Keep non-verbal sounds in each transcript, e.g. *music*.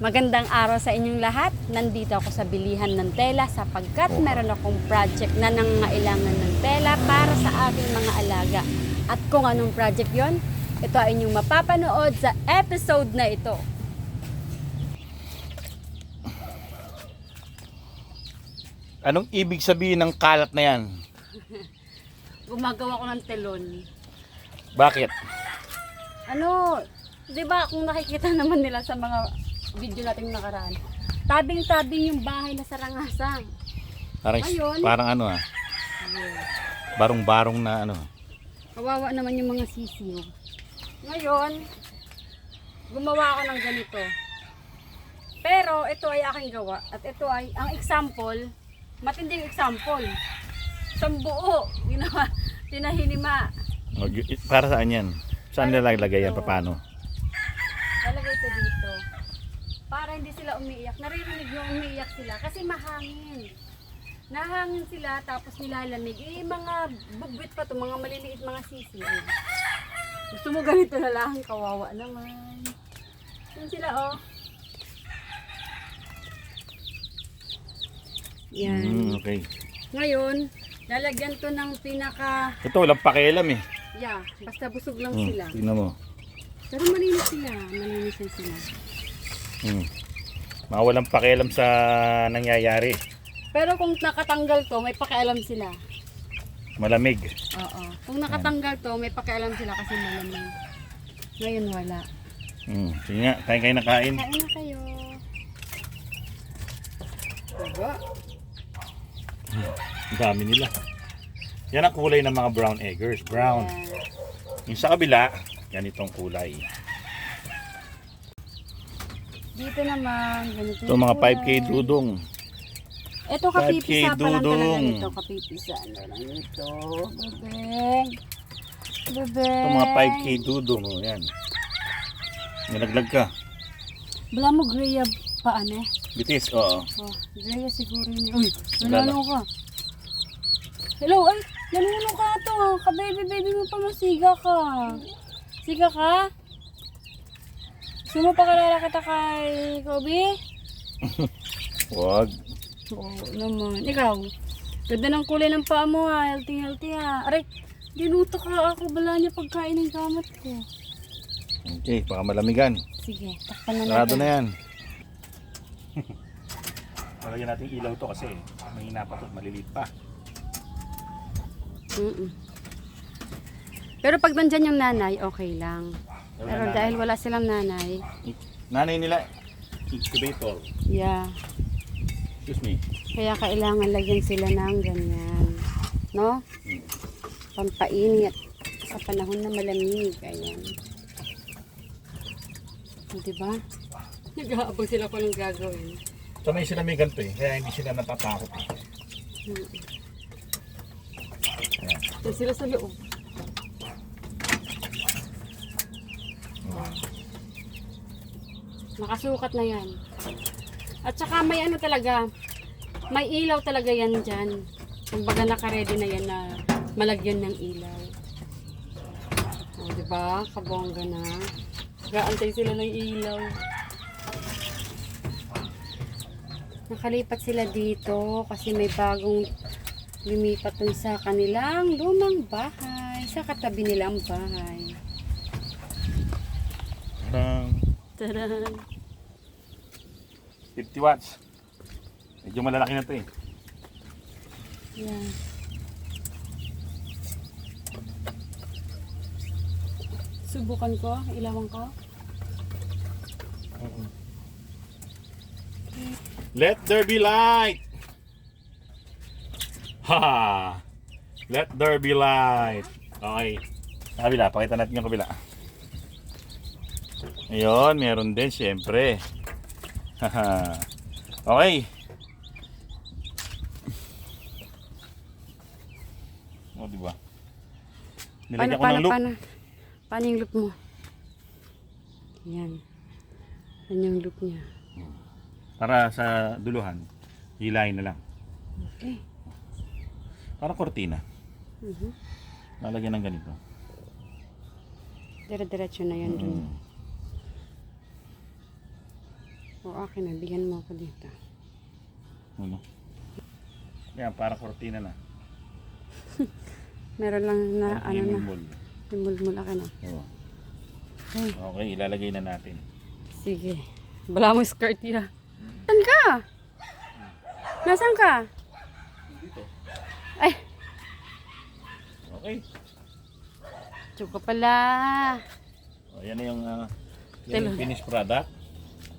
Magandang araw sa inyong lahat. Nandito ako sa bilihan ng tela sapagkat meron akong project na nangailangan ng tela para sa aking mga alaga. At kung anong project yon, ito ay inyong mapapanood sa episode na ito. Anong ibig sabihin ng kalat na yan? *laughs* Gumagawa ko ng telon. Bakit? Ano, 'di ba kung nakikita naman nila sa mga video nating nakaraan, tabing-tabing yung bahay na sarangasang. Parang, Ayun. parang ano ah, barong-barong na ano. Kawawa naman yung mga sisiyo. Ngayon, gumawa ako ng ganito. Pero ito ay aking gawa at ito ay ang example, matinding example. Sambuo, ginawa, *laughs* tinahinima. Para saan yan? Saan nila lagay yan? Paano? Lalagay ito dito. Para hindi sila umiiyak. Naririnig nyo umiiyak sila kasi mahangin. Nahangin sila tapos nilalamig. Eh, mga bugwit pa to, mga maliliit mga sisi. Eh. Gusto mo ganito na lang, kawawa naman. Yan sila oh. Yan. Hmm, okay. Ngayon, lalagyan to ng pinaka, Ito, walang pakialam eh. yeah, basta busog lang Hmm, sila. tingnan mo. Pero malinis sila, malinis yan sila. Hmm. Mga walang pakialam sa nangyayari. Pero kung nakatanggal to, may pakialam sila. Malamig. Oo. Kung nakatanggal to, may pakialam sila kasi malamig. Ngayon wala. Hmm. Sige nga, kain kayo na kain. Kain na kayo. Diba? Ang dami nila. Yan ang kulay ng mga brown eggers. Brown. Ayan. Yung sa kabila, ganitong kulay. Dito naman, ganito. Ito mga 5K dudong. Ito 5K kapipisa pa lang talaga dudong. nito. Kapipisa na lang ito. Bebeng. Bebeng. Ito mga 5K dudong. Oh, yan. Nilaglag ka. Wala mo Greya pa ano eh. Bitis, oo. Oh, Greya siguro yun. Uy, Wala nanalo ka. Hello, ay, nanuno ka to. Ka-baby, baby mo pa masiga ka. Siga ka? Gusto mo pakalala kita kay Kobe? *laughs* Wag. Oo naman. Ikaw, ganda ng kulay ng paa mo ha. Healthy, healthy ha. Aray, dinuto ka ako. Bala niya pagkain ng gamot ko. Okay, baka malamigan. Sige, takpan na Sarado natin. na yan. *laughs* Palagyan natin ilaw to kasi mahina pa to, maliliit pa. Mm-mm. Pero pag nandyan yung nanay, okay lang. Pero dahil wala silang nanay, Nanay nila, incubator. yeah. Excuse me. Kaya kailangan lagyan sila ng ganyan. No? Mm. Pampainit. Sa panahon na malamig. Ayan. Diba? Nag-aabang sila kung anong gagawin. Sanay sila may ganito eh, kaya hindi sila natatakot. eh. Yan sila sa loob. Nakasukat na yan. At saka may ano talaga, may ilaw talaga yan dyan. Kumbaga naka-ready na yan na malagyan ng ilaw. O, di ba? Kabongga na. Gaantay sila ng ilaw. Nakalipat sila dito kasi may bagong lumipat dun sa kanilang lumang bahay. Sa katabi nilang bahay. Parang Taran! 50 watts. Medyo malalaki na to eh. Yan. Subukan ko, ilawan ko. Let there be light! Ha! Let there be light! Okay. Sa kabila, pakita natin yung kabila. Ayun, meron din syempre. Haha. *laughs* okay. O, di ba? Nilagyan ko ng loop. Paano, paano yung loop mo? Yan. Yan yung loop niya. Para sa duluhan, hilahin na lang. Okay. Para kortina. Mhm. Lalagyan ng ganito. Dire-diretso na yan dun. O akin na, bigyan mo ako dito. Ano? Yan, para kortina na. *laughs* Meron lang na, Parang ano na, himulmul. himulmul akin na. Oo. Ay, Okay, ilalagay na natin. sige. Wala mo skirt niya. Saan ka? Nasaan ka? Dito. Ay, Okay. tsuka pala. O, yan na yung, uh, yan Telo. yung finished product.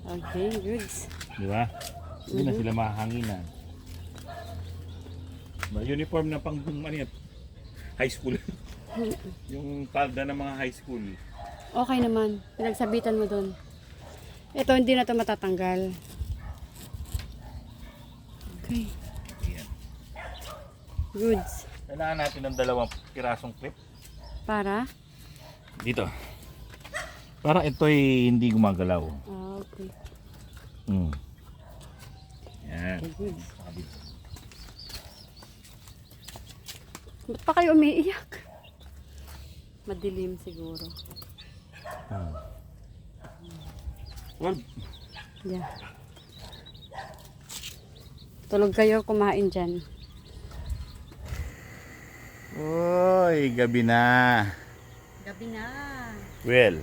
Okay, goods. Di ba? Hindi Mhm. na sila mahanginan. Uniform na pang ano yan, high school. *laughs* yung palda ng mga high school. Okay naman. Pinagsabitan mo doon. Ito, hindi na to matatanggal. Okay. Ayan. Goods. Kailangan natin ng dalawang pirasong clip. Para? Dito. Para ito'y hindi gumagalaw. Ah, okay. Mm. Yan. Ba't pa kayo umiiyak? Madilim siguro. Hmm. Well, Yeah. Tulog kayo kumain dyan. Uy, gabi na. Gabi na. Well,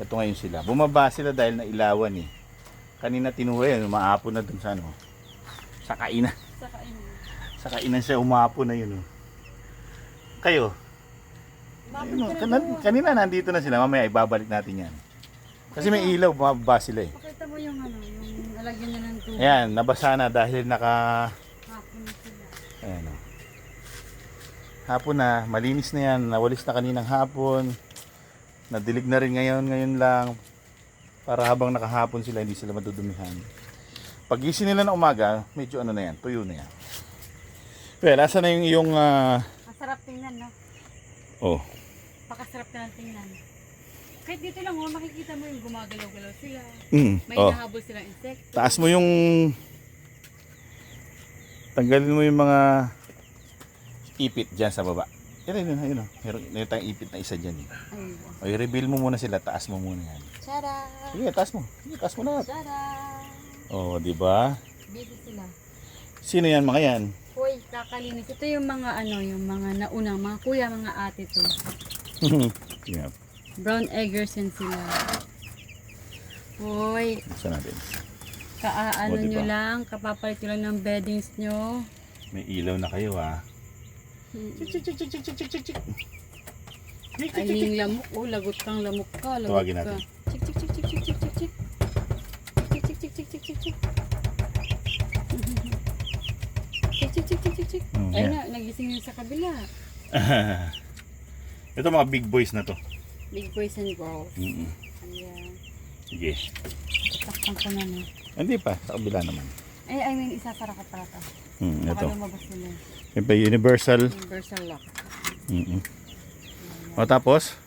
ito ngayon sila. Bumaba sila dahil nailawan eh. Kanina tinuha yan, umaapon na dun sa ano. Sa kainan. Sa kain. Sa kainan siya umaapon na yun. Oh. Kayo, ayun, oh, kan- kanina nandito na sila, mamaya ibabalik natin yan. Kasi may ilaw, bumaba sila eh. Pakita mo yung ano, yung alagyan niya ng tubig. Ayan, nabasa na dahil naka... Hapon na sila. Ayan o. Hapon na, malinis na yan, nawalis na kaninang hapon. Nadilig na rin ngayon, ngayon lang. Para habang nakahapon sila, hindi sila madudumihan. Pag gising nila ng umaga, medyo ano na yan, tuyo na yan. Well, asa na yung iyong... ah, Masarap tingnan, no? oh, Pakasarap na ng tingnan. Kahit dito lang, oh, makikita mo yung gumagalaw-galaw sila. mm, May oh. nahabol silang insect. Taas mo yung... Tanggalin mo yung mga ipit dyan sa baba. Yan, yun, yun. Meron, meron tayong ipit na isa dyan. Eh. Ayun. O, i-reveal mo muna sila, taas mo muna yan. Tada! Sige, taas mo. Sige, taas mo lahat. Tada! Oh, di ba? Busy sila. Sino yan mga yan? Hoy, kakalinis. Ito yung mga ano, yung mga naunang, mga kuya, mga ate to. *laughs* yeah, Brown eggers yan sila. Hoy, buksan natin. kaano O, diba? nyo lang, kapapalit nyo lang ng beddings nyo. May ilaw na kayo ha. Ay, chik, chik, chik. yung lamok. Oh, lagot kang lamok ka. Lagot Tawagin ka. natin. Chik, chik, chik, chik, chik, chik, chik, chik. Chik, chik, chik, chik, chik, chik, chik. Chik, chik, chik, chik, chik, chik. Mm, Ay yeah. na, nagising yun sa kabila. Ito mga big boys na to. Big boys and girls. Mm-mm. Ayan. Sige. Takpan ko na no. Hindi pa, sa kabila naman. Ay, I mean, isasara ko pala. Hmm, Baka ito. lumabas nila. Ito pa universal. Universal lock. Mm-mm. O tapos,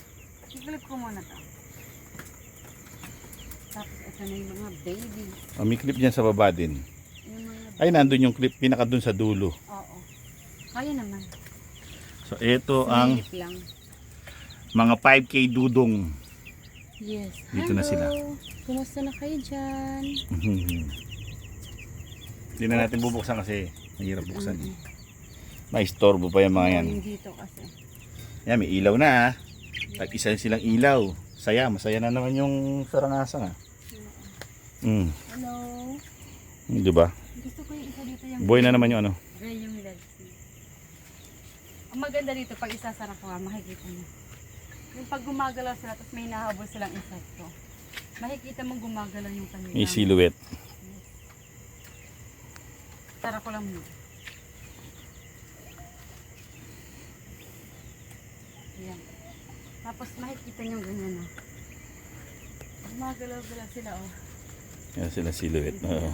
I-clip ko muna to. Tapos ito na yung mga baby. oh, may clip dyan sa baba din. Yung mga, Ay, nandun yung clip, pinaka dun sa dulo. oo. Kaya naman. So, ito ang lang. mga 5K dudong. Yes. Dito na sila. Kumusta na kayo dyan? Hindi na natin bubuksan kasi mahirap buksan. Eh. Maistorbo pa yung mga yan. Dito kasi. Yan, may ilaw na ha. Tag isa silang ilaw. Saya, masaya na naman yung sarangasa nga. Mm. Hello. Di ba? Gusto ko yung isa dito yung Boy na naman yung ano. gray yung legs. Ang maganda dito, pag isasara ko nga, makikita mo. Yung pag gumagalaw sila, tapos may nahabol silang insekto. Makikita mo gumagalaw yung kanila. May silhouette. Sara ko lang muna. Ayan. Tapos makikita nyo ganyan na. Gumagalaw-galaw sila oh. Yan sila silhouette. Oo.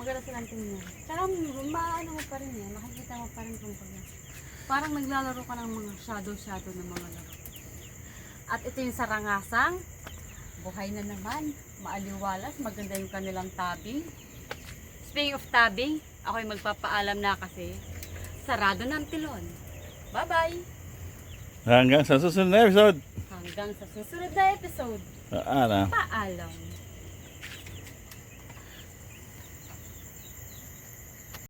Maganda silang tingnan. Tsaka maano mo pa rin yan. Makikita mo pa rin kung pag Parang naglalaro ka ng mga shadow-shadow ng mga laro. At ito yung sarangasang. Buhay na naman. Maaliwalas. Maganda yung kanilang tabi. Speaking of tabi, ako'y magpapaalam na kasi sarado ng tilon. Bye-bye! Hanggang sa susunod na episode. Hanggang sa susunod na episode. Ano? Paalam!